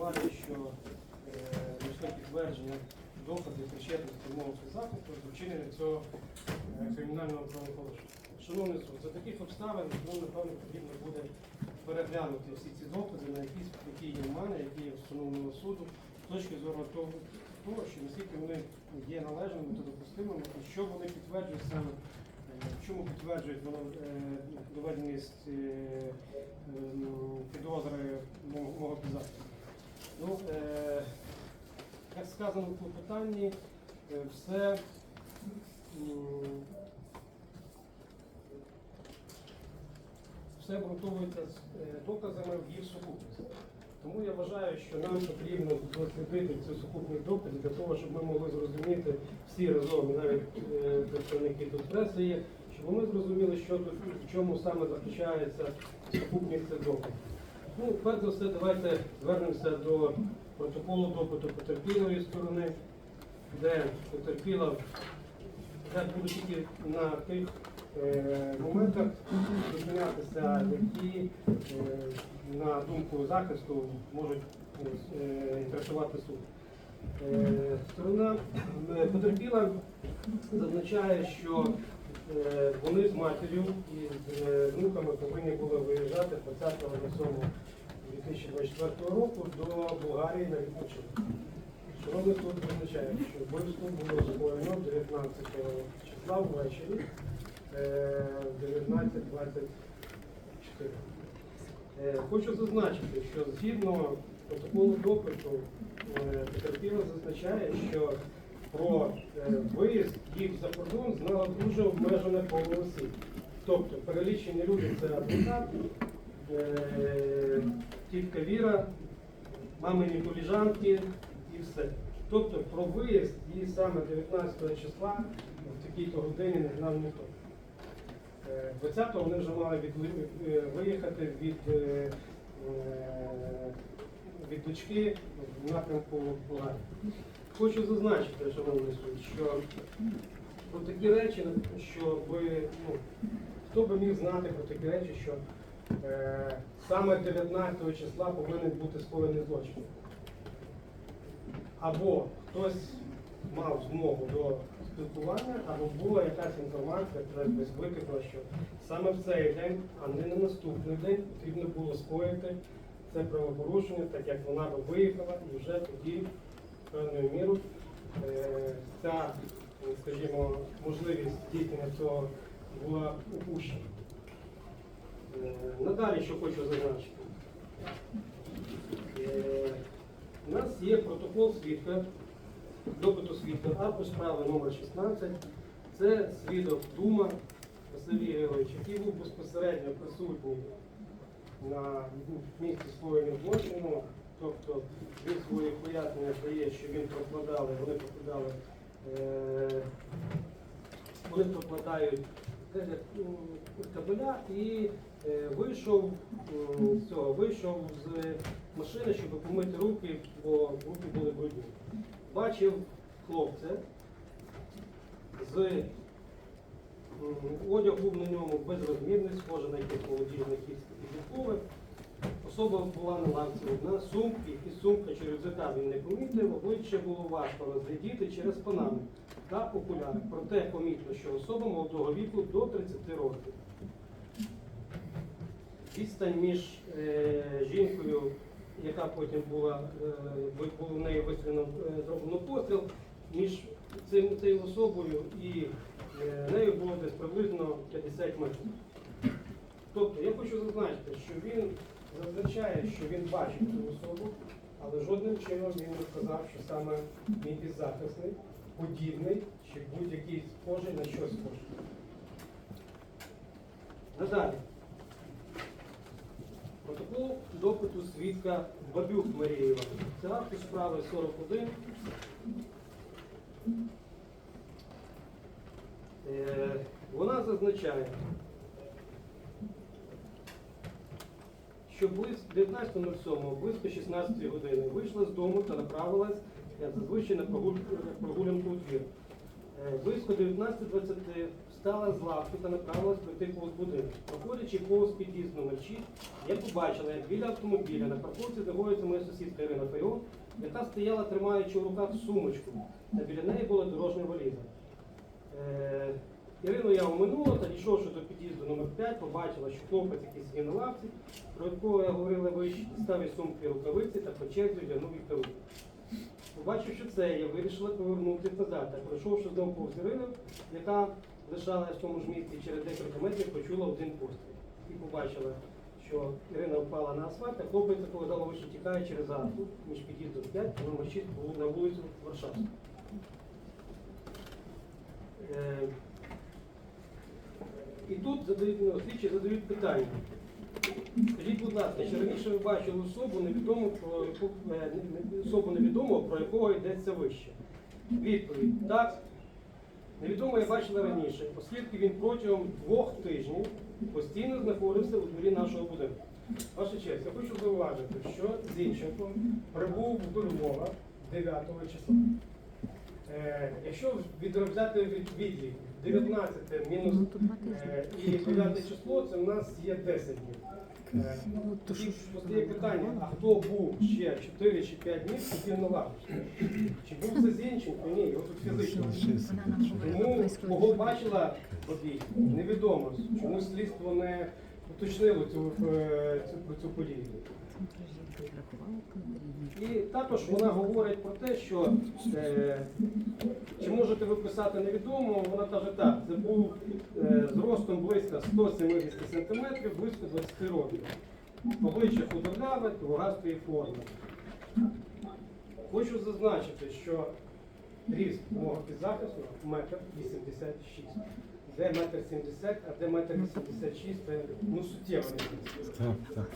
ухвалі, що е, знайшли підтвердження доказів причетності мовного захисту до вчинення цього е, кримінального правопорушення. Шановний суд, за таких обставин ну, напевно потрібно буде переглянути всі ці докази, на які, які є в мене, які є встановленого суду, з точки зору того, того, що наскільки вони є належними та допустимими, і що вони підтверджують саме, е, чому підтверджують е, доведеність е, ем, підозри мого підзахисту. Ну, е, як сказано в клопотанні, е, все все обґрунтовується е, доказами в їх сукупності. Тому я вважаю, що нам потрібно дослідити цю сукупність доказів для того, щоб ми могли зрозуміти всі разом, навіть е, представники тут преси є, щоб ми зрозуміли, що тут в чому саме заключається сукупність цих доказів. Ну, перш за все, давайте звернемося до протоколу допиту потерпілої сторони, де потерпіла, я буду тільки на тих е, моментах зупинятися, які, е, на думку захисту, можуть е, інтересувати суд. Е, Сторона е, потерпіла зазначає, що вони з матір'ю і з е, внуками повинні були виїжджати 20.07.2024 року до Болгарії на відпочинок. Шановний суд визначає, що вбивство було скоєно 19 числа ввечері е, в 19.24. Е, Хочу зазначити, що згідно протоколу допиту е, потерпіла зазначає, що про е, виїзд їх за кордон знала дуже обмежене коло осіб. Тобто перелічені люди це адвокат, е, тітка Віра, мамині коліжанки і все. Тобто про виїзд її саме 19 числа в такій-то годині не знав ніхто. Е, 20-го вони вже мали від, е, виїхати від, е, е, від дочки в напрямку Болгарії. Хочу зазначити, шановний суд, що про такі речі, що ви, ну, хто би міг знати про такі речі, що е, саме 19 числа повинен бути скоєний злочин. Або хтось мав змогу до спілкування, або була якась інформація, яка десь що саме в цей день, а не на наступний день потрібно було скоїти це правопорушення, так як вона би виїхала і вже тоді певною мірою е, ця, е, скажімо, можливість здійснення цього була упущена. Е, Надалі, що хочу зазначити. У нас є протокол свідка, допиту свідка, аркуш справи номер 16. Це свідок Дума Василь Ігорович, який був безпосередньо присутній на місці скоєння злочину. Тобто він свої пояснення дає, що він прокладали, вони прокладали, е, вони прокладають е, кабеля і е, вийшов з цього, вийшов з машини, щоб помити руки, бо руки були брудні. Бачив хлопця з м, одяг був на ньому безрозмірний, схоже на якийсь молодіжний підлітковий. Особа була на лавці одна, сумки і сумка через він не помітив, обличчя було важко розглядіти через панаму та окуляри. Проте помітно, що особа молодого віку до 30 років. Відстань між е, жінкою, яка потім була, е, був в неї вистрілено е, зроблено постріл, між цим, цією особою і е, нею було десь приблизно 50 метрів. Тобто я хочу зазначити, що він зазначає, що він бачив цю особу, але жодним чином він не сказав, що саме мій підзахисний, подібний чи будь-який схожий на щось схоже. Надалі. Протокол допиту свідка Бабюк Марії Івановни. Це акт справи 41. Е, Вона зазначає, що близько 19.07, близько 16 години вийшла з дому та направилась, як зазвичай, на прогулянку у двір. Е, Близько 19.20 встала з лавки та направилась пройти повз будинок. Проходячи повз під'їзд номер 6, я побачила, як біля автомобіля на парковці знаходиться моя сусідка Ірина Файон, яка стояла, тримаючи в руках сумочку, та біля неї була дорожня валіза. Е, Ірину я оминула, та дійшовши до під'їзду номер 5, побачила, що хлопець, який сидів на лавці, про якого я говорила вище, дістав із сумки рукавиці та по черзі одягнув їх до рук. Побачивши це, я вирішила повернутися назад, та пройшовши знову повз Ірину, яка лишалася в тому ж місці через декілька метрів, почула один постріл. І побачила, що Ірина впала на асфальт, а хлопець, дало вище тікає через арку між під'їздом 5 та номер 6 на вулицю Варшавську. І тут задають, ну, слідчі задають питання. Скажіть, будь ласка, чи раніше ви бачили особу невідому про е, особу невідомого, про якого йдеться вище? Відповідь так. Невідомо я бачила раніше, оскільки він протягом двох тижнів постійно знаходився у дворі нашого будинку. Ваша честь, я хочу зауважити, що Зінченко прибув до Львова 9 числа. Е, якщо відрізати від відлік 19 мінус е, і 9 число, це в нас є 10 днів. Е, і постає питання, а хто був ще 4 чи 5 днів на лавочці? Чи був це Зінченко? Ні, його тут фізично. Тому кого бачила подій, невідомо. Чому слідство не уточнило цю, е, цю, цю подію. І також вона говорить про те, що е, можете ви писати невідомо, вона каже так, це був е, зростом близько 170 см, близько 20 років. Обличчя худорляве, тугастої форми. Хочу зазначити, що ріст мого підзахису метр 86. Де метр 70, а де метр 86, це ну. Так, так.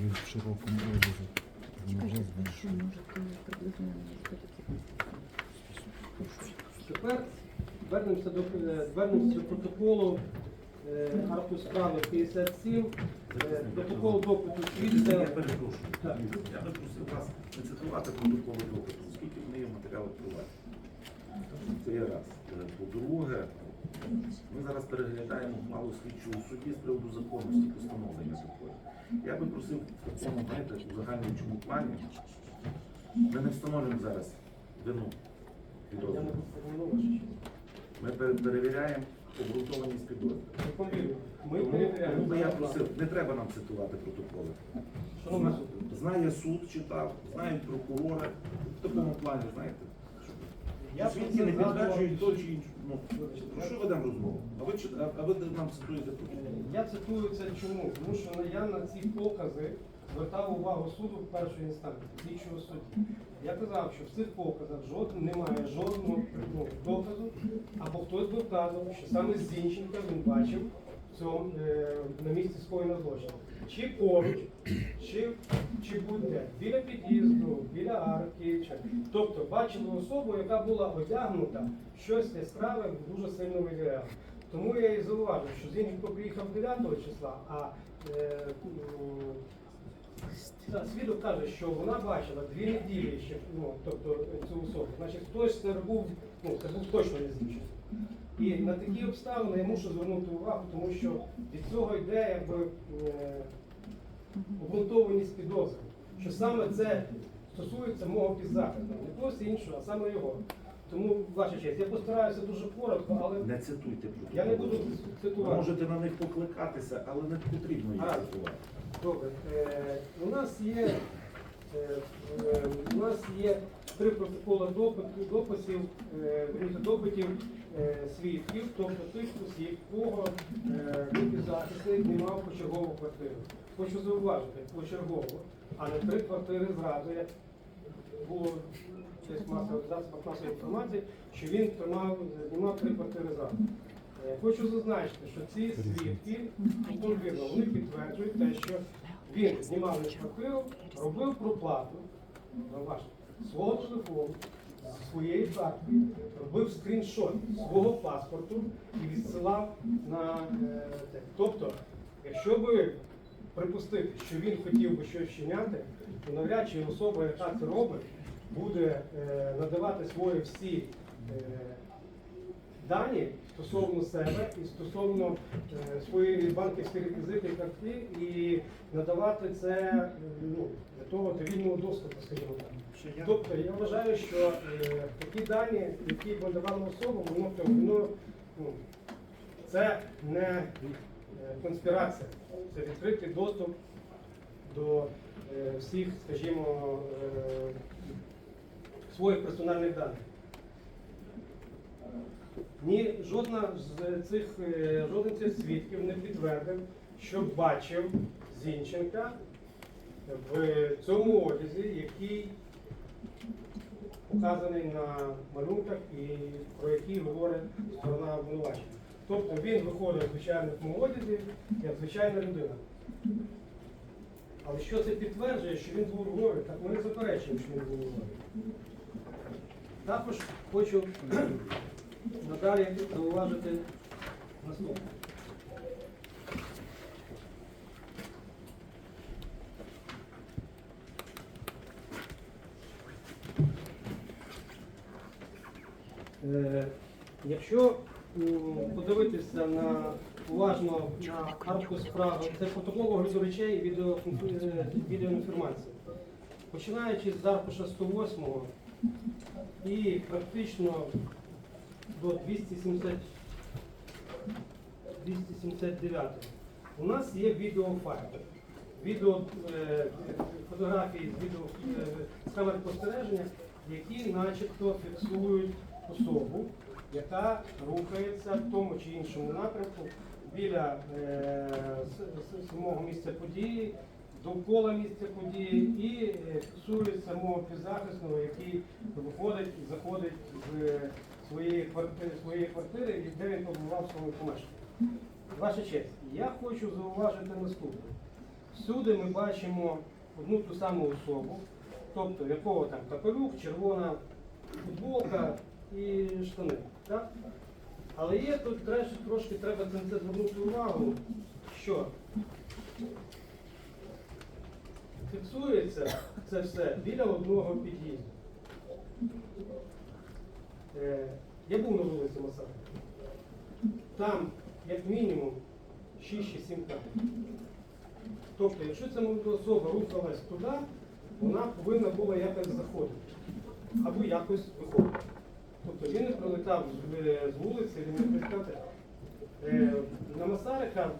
Він в широкому одязі. Тепер вернемося до, е, вернемося до протоколу е, акту справи 57, е, протокол допиту Я свідка. перепрошую. Так. Я просив вас не цитувати протоколи допиту, оскільки вони є в матеріалах приватні. Це є раз. Е, По-друге, ми зараз переглядаємо мало слідчого судді з приводу законності постановлення такої. Я би просив в такому знаєте, у загальному плані. Ми не встановлюємо зараз вину честь. Ми перевіряємо обґрунтованість підозри. Не. Ми перевіряємо. тому я просив, не треба нам цитувати протоколи. Знає суд, читав, знають прокурори. В такому плані, знаєте, Я свідки не підтверджують то чи інше. Ну, про що ведемо розмову? А ви, чит- а- а ви нам цитуєте протокол? Я цитую це чому? Тому що я на ці покази звертав увагу суду в першій інстанції, слідчого судді. Я казав, що в цих показах жоден, немає жодного ну, доказу, або хтось би вказував, що саме Зінченка він бачив цьому, е, на місці скоєного злочину. Чи поруч, чи, чи будь-де, біля під'їзду, біля арки. Чи... Тобто бачили особу, яка була одягнута, щось яскраве дуже сильно виділяло. Тому я і зауважив, що Зінченко приїхав 9 числа, а е, та, свідок каже, що вона бачила дві неділі ще, ну, тобто цю особу. Значить, хтось це був, ну, це був точно не Зінченко. І на такі обставини я мушу звернути увагу, тому що від цього йде якби е, обґрунтованість підозри, що саме це стосується мого підзахисного, не когось іншого, а саме його. Тому, ваша честь, я постараюся дуже коротко, але Не цитуйте я не буду Ви цитувати. можете на них покликатися, але не потрібно їх цитувати. Добре. Е, у нас є е, у нас є три протоколи допиту, дописів, е, допитів свідків, тобто тих осіб, кого е, захисник знімав почергову квартиру. Хочу зауважити, почергово, а не три квартири зразу, як було десь масових засобах масової інформації, що він тримав, знімав три квартири зразу. Е, Хочу зазначити, що ці свідки ймовірно, вони підтверджують те, що він знімав квартиру, робив проплату свого телефону, своєї картки, робив скріншот свого паспорту і відсилав на е, те. Тобто, якщо би припустити, що він хотів би щось вчиняти, то навряд чи особа, яка це робить, буде е, надавати свої всі е, дані стосовно себе і стосовно е, своєї банківської реквізити і карти, і надавати це е, ну, для того до вільного доступу, скажімо так. Тобто я вважаю, що е, такі дані, які ми давали особам, воно, воно ну, це не е, конспірація, це відкритий доступ до е, всіх, скажімо, е, своїх персональних даних. Ні, жодна з цих е, жоден цих свідків не підтвердив, що бачив Зінченка в цьому одязі, який показаний на малюнках і про який говорить сторона обвинувачення. Тобто він виходить в звичайному одязі, як звичайна людина. Але що це підтверджує, що він був у Львові? Так ми не заперечуємо, що він був у Львові. Також хочу надалі зауважити наступне. Е, Якщо подивитися на уважно на картку справи, це протокол огляду речей е, відеоінформації. Починаючи з аркуша 108 і практично до 270, 279 у нас є відеофайл. Відео, е, фотографії з відео е, з камер спостереження, які начебто фіксують особу, яка рухається в тому чи іншому напрямку біля е, самого місця події, довкола місця події і е, фіксує самого підзахисного, який виходить і заходить з своєї квартири, своєї квартири, і де він побував в своєму помешканні. Ваша честь, я хочу зауважити наступне. Всюди ми бачимо одну ту саму особу, тобто якого там капелюх, червона футболка і штани. Так? Але є тут трошки, трошки треба на це звернути увагу, що фіксується це все біля одного під'їзду. Е, я був на вулиці Масари. Там, як мінімум, 6-7 камер. Тобто, якщо ця особа рухалась туди, вона повинна була якось заходити або якось виходити. Тобто він не прилетав з, е, вулиці, він не прилетав. Е, на Масарика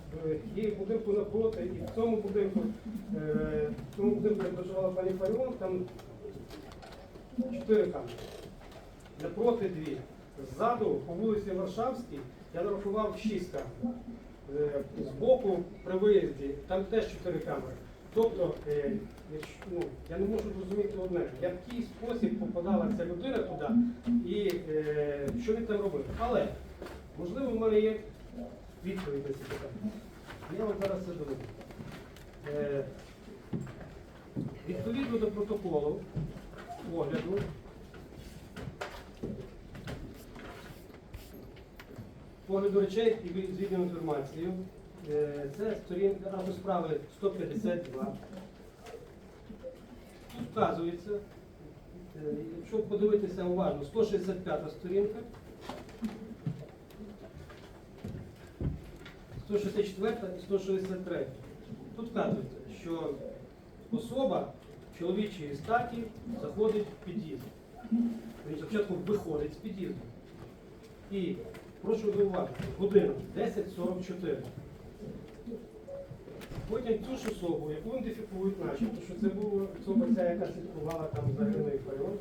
є будинку напроти, і в цьому будинку, в цьому будинку, проживала пані Фаріон, там чотири камери. Напроти дві. Ззаду, по вулиці Варшавській, я нарахував шість камер. Е, Збоку при виїзді там теж чотири камери. Тобто, е, ну, я не можу зрозуміти одне, в який спосіб попадала ця людина туди і е, що він там робив. Але, можливо, в мене є відповідь на ці питання. Я вам зараз це доведу. Відповідно до протоколу огляду, погляду речей і від- з. Е, Це сторінка або справи 152. Тут вказується, е, якщо подивитися уважно, 165 сторінка, 164 і 163. Тут вказується, що особа чоловічої статі заходить в під'їзд. Він спочатку виходить з під'їзду. І прошу зауважити, година 10.44. Потім цю ж особу, яку ідентифікують начебто, що це була особа ця, яка слідкувала там за Іриною Фаріон,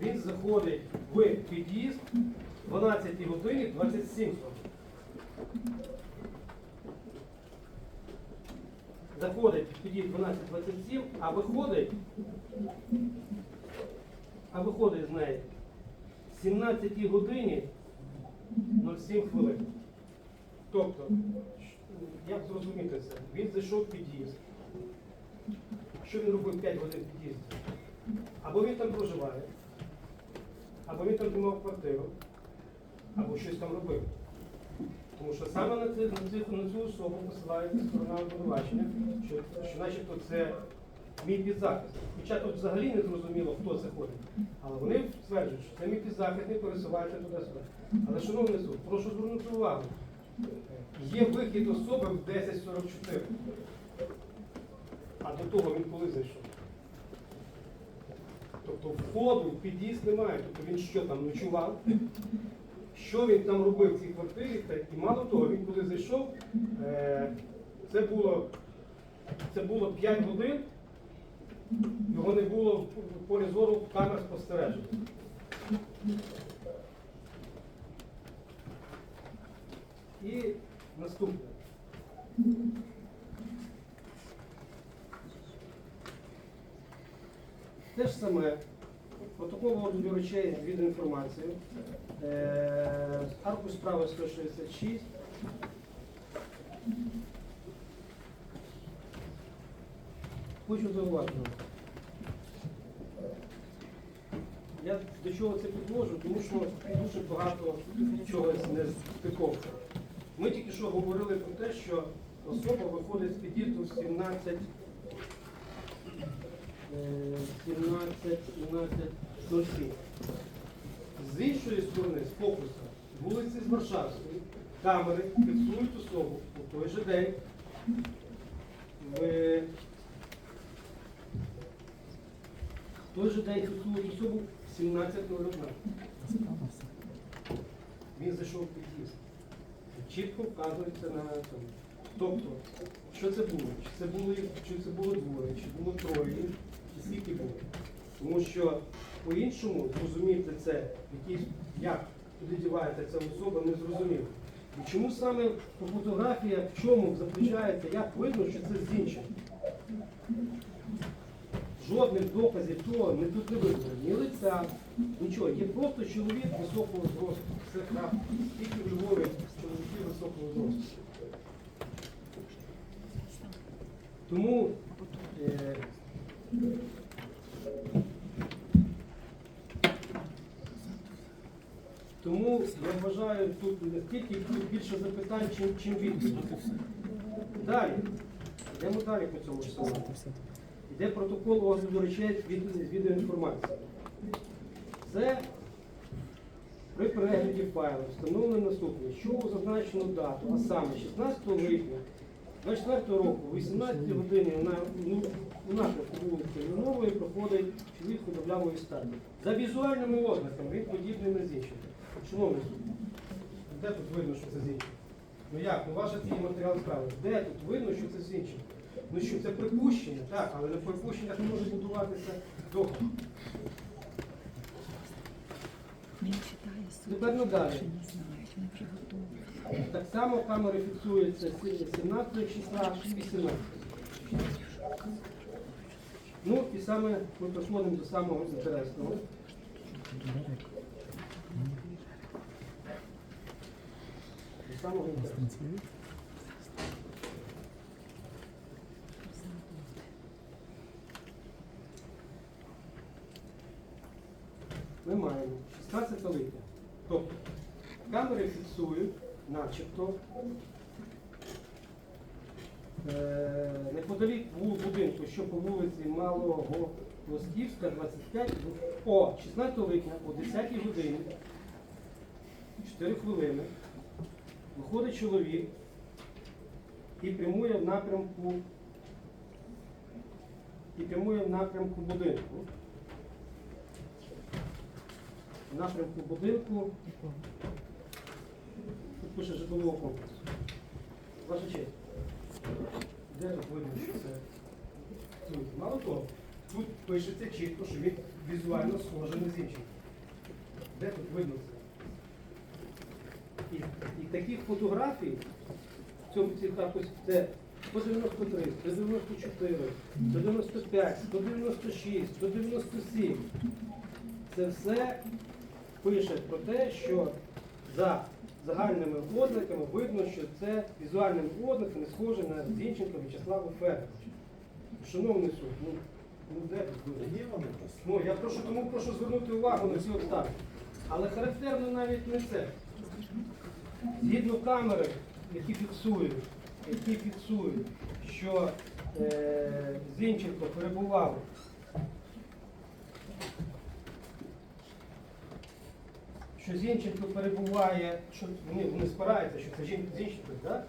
він заходить в під'їзд 12 годині 27 хвилин. Заходить в під'їзд 12.27, а виходить, а виходить з неї 17 годині 07 хвилин. Тобто, як зрозуміти це? Він зайшов в під'їзд. Що він робив 5 годин в під'їзді? Або він там проживає, або він там знімав квартиру, або щось там робив. Тому що саме на, цю, на цю особу посилається сторона обвинувачення, що, що начебто це мій підзахист. Хоча тут взагалі не зрозуміло, хто це ходить. Але вони стверджують, що це мій підзахисник пересувається туди-сюди. Але, шановний суд, прошу звернути увагу. Є вихід особи в 10.44. А до того він коли зайшов? Тобто входу в під'їзд немає. Тобто він що там ночував? Що він там робив в цій квартирі? І мало того, він коли зайшов, е, це було, це було 5 годин, його не було в полі зору камер спостереження. І наступне. Те ж саме. Протокол огляду речей від інформації. Е, аркуш справи 166. Хочу зауважити. Я до чого це підвожу, тому що дуже багато чогось не стиковка. Ми тільки що говорили про те, що особа виходить з під'їзду 17, е, 17, 17, 07. З іншої сторони, з фокуса, вулиці з Варшавської, камери фіксують особу у той же день в той же день фіксують особу в 17.01. Він зайшов в під'їзд. Чітко вказується на цьому. Тобто, що це було? Чи це було, чи це було двоє, чи було троє, чи скільки було? Тому що по-іншому зрозуміти це, якийсь, як дівається ця особа, не зрозуміло. І чому саме по фотографіях в чому заключається, як видно, що це Зінченко? Жодних доказів того не тут не видно. Ні лиця, нічого. Є просто чоловік високого зросту. Все правда. Тільки в Львові чоловіки високого зросту. Тому е, тому я вважаю, тут тут більше запитань, чим, чим відповідей. Далі. Йдемо далі по цьому ж. Йде протокол огляду речей від, відеоінформації. Це при перегляді файлу встановлено наступне, що у зазначену дату, а саме 16 липня 24 року, о 18 годині на ну, у напрямку вулиці Львової проходить чоловік худоблявої статі. За візуальними ознаками він подібний на Зінченка. Шановний суд, де тут видно, що це Зінченко? Ну як? Ну ваше ці матеріал справи. Де тут видно, що це Зінченко? Ну що, це припущення, так, але на припущеннях не може будуватися доход. Він читає суд, Тепер надалі. що не знають, вони вже. Так само камери фіксуються з 17 числа, 18. Ну і саме ми приходимо до самого інтересного. До самого інтересного. Ми маємо 16 липня. Тобто камери фіксують, начебто, е, неподалік будинку, що по вулиці Малого Плосківська, 25, о 16 липня о 10 годині, 4 хвилини, виходить чоловік і прямує в напрямку і прямує в напрямку будинку. В напрямку будинку пише житлового комплексу. Ваша честь. Де тут видно, що це? Мало того, тут пишеться чітко, що він візуально схожий на Зінченка. Де тут видно це? І, і таких фотографій в цьому цих якось це 193, 194, 195, 196, 197. Це все пише про те, що за загальними ознаками видно, що це візуальними ознаками схоже на Зінченка В'ячеслава Федоровича. Шановний суд, ну, ну де? Є вони. Ну, я прошу, тому прошу звернути увагу на ці обставини. Але характерно навіть не це. Згідно камери, які фіксують, які фіксують, що е, Зінченко перебував що Зінченко перебуває, що вони, вони спираються, що це Зін- Зінченко, так?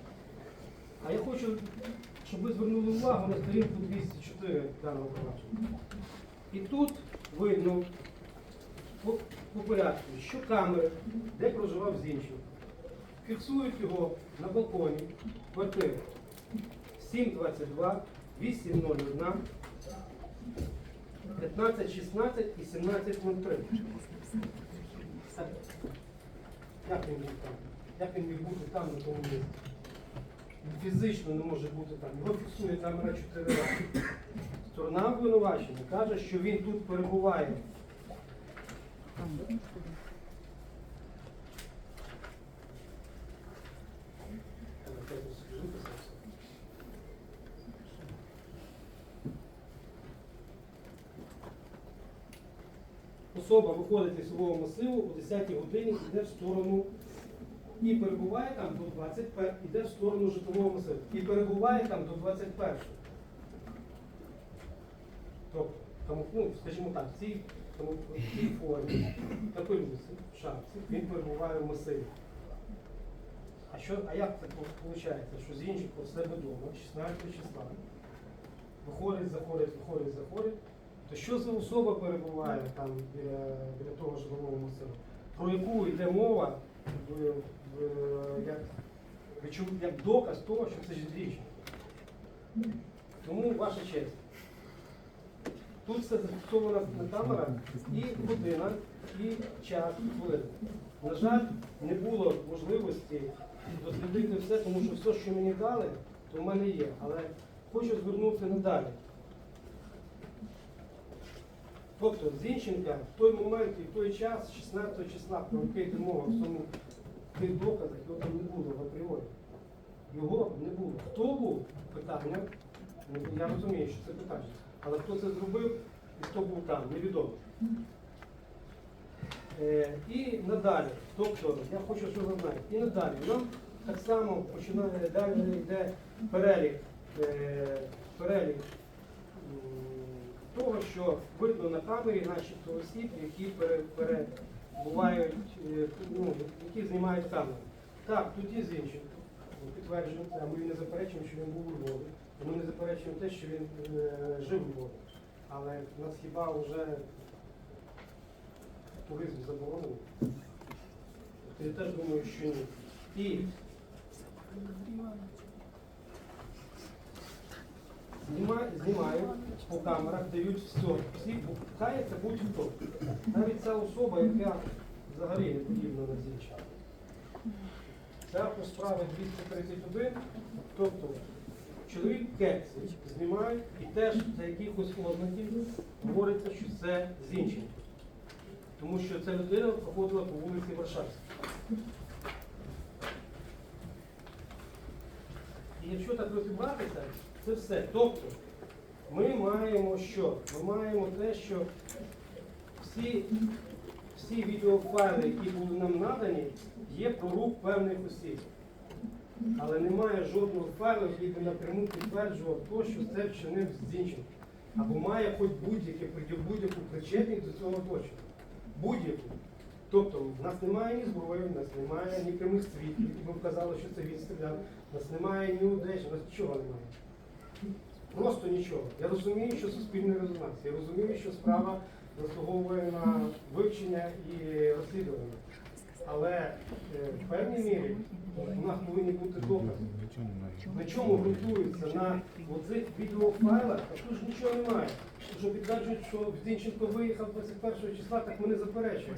А я хочу, щоб ви звернули увагу на сторінку 204 даного провадження. І тут видно по, по порядку, що камери, де проживав Зінченко, фіксують його на балконі квартири 722, 801, 1516 і 1703. Так. Як він міг там? Як він міг бути там на тому місці? Він Фізично не може бути там. Його фіксує камера 4 рази. Сторона обвинувачення каже, що він тут перебуває. Особа виходить із свого масиву о 10 годині, йде в сторону і перебуває там до 21, йде в сторону житлового масиву. І перебуває там до 21. Тобто, ну, скажімо так, в цій, тому, в цій формі, капелюсі, в шапці, він перебуває в масиві. А, що, а як це виходить, що Зінченко в себе вдома, 16 числа, виходить, заходить, виходить, заходить, то що за особа перебуває там біля, біля того житлового масиву, про яку йде мова в, в, як, як доказ того, що це жінка. Тому ваша честь. Тут все зафіксовано на камерах і година, і час, і хвилини. На жаль, не було можливості дослідити все, тому що все, що мені дали, то в мене є. Але хочу звернути надалі. Тобто Зінченка в той момент і в той час, 16 числа, про який йде мова в цьому тих доказах, його там не було в апріорі. Його не було. Хто був? Питання. Ну, Я розумію, що це питання. Але хто це зробив і хто був там, невідомо. Е, і надалі, тобто, я хочу, щоб ви знали, і надалі нам так само починає далі йде перелік, е, перелік того, що видно на камері начебто осіб, які перебувають, е, ну, які знімають камеру. Так, тут є Зінченко, підтверджуємо це, ми не заперечуємо, що він був у Львові. Ми не заперечуємо те, що він е, жив у Львові. Але в нас хіба вже туризм заборонений? Я теж думаю, що ні. І знімають, по камерах, дають все. Всі кається будь-хто. Навіть ця особа, яка взагалі не подібна на зінча. Це по справі 231, тобто чоловік Кексі знімають і теж за якихось ознаків говориться, що це Зінченко. Тому що ця людина проходила по вулиці Варшавській. І якщо так розібратися, це все. Тобто ми маємо що? Ми маємо те, що всі, всі відеофайли, які були нам надані, є про рух певних осіб. Але немає жодного файлу, який би напряму підтверджував то, що це вчинив Зінченко. Або має хоч будь-яке будь-яку причетність до цього точно. Будь-яку. Тобто в нас немає ні зброї, в нас немає ні прямих свідків, які б вказали, що це він стріляв, в нас немає ні одежі, в нас нічого немає. Просто нічого. Я розумію, що суспільний резонанс. Я розумію, що справа заслуговує на вивчення і розслідування. Але е, в певній мірі у нас повинні бути докази. На чому ґрунтується на оцих відеофайлах, а тут ж нічого немає. Що підтверджують, що Зінченко виїхав 21 числа, так ми не заперечуємо.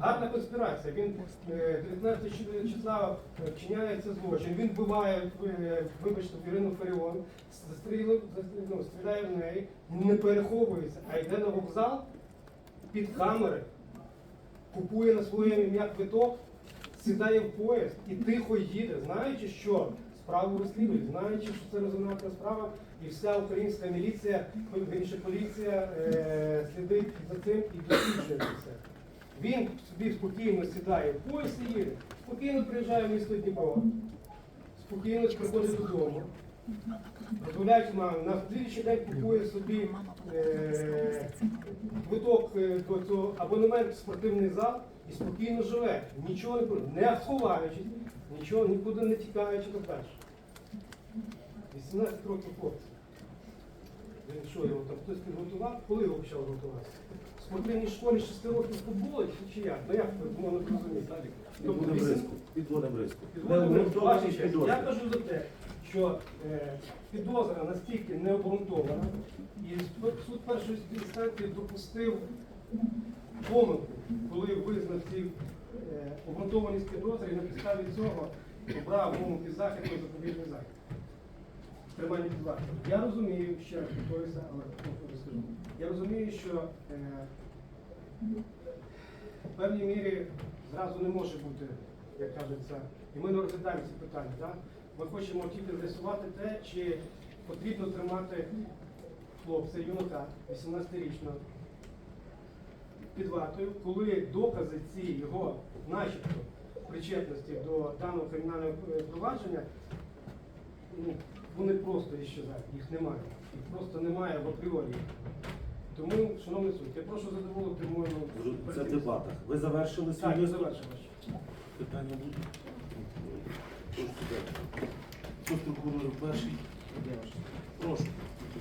Гарна конспірація. Він е, 19 числа е, вчиняє це злочин. Він вбиває, е, вибачте, Ірину Фаріон, застрілив, ну, стріляє в неї, не переховується, а йде на вокзал під камери, купує на своє ім'я квиток, сідає в поїзд і тихо їде, знаючи, що справу розслідують, знаючи, що це резонансна справа, і вся українська міліція, вірніше поліція е, слідить за цим і досліджує це. Він собі спокійно сідає в поїзд і спокійно приїжджає в місто Дніпро, спокійно приходить додому, Дозволяють мамі, на слідчий день купує собі е, квиток е, до цього абонемент в спортивний зал і спокійно живе. Нічого не не ховаючись, нічого нікуди не тікаючи так далі. 18 років хлопця. Він що, його там хтось підготував? Коли його почав готуватися? В спортивній школі 6 років футболу чи- як? Ну як ви можна зрозуміти? Підводимо риску. Підводимо риску. Підводимо риску. Я кажу за те, що е, підозра настільки необґрунтована, і суд- першої інстанції допустив помилку, коли визнав ці е, обґрунтованість підозри і на підставі цього обрав і захід і запобіжний захід. Тримання під вартою. Я розумію, ще раз повторюся, але скажу. Я розумію, що е, в певній мірі зразу не може бути, як кажеться, і ми не розглядаємо ці питання. Так? Ми хочемо тільки з'ясувати те, чи потрібно тримати хлопця, юнака, 18-річного, під вартою, коли докази ці його, начебто, причетності до даного кримінального провадження, ну, вони просто іщезають, їх немає. Їх просто немає в апріорі. Тому, шановний суд, я прошу задоволити мою Це в дебатах. Ви завершили свій Так, я виступ? завершив. Питання будуть? З прокурорів перший? Прошу.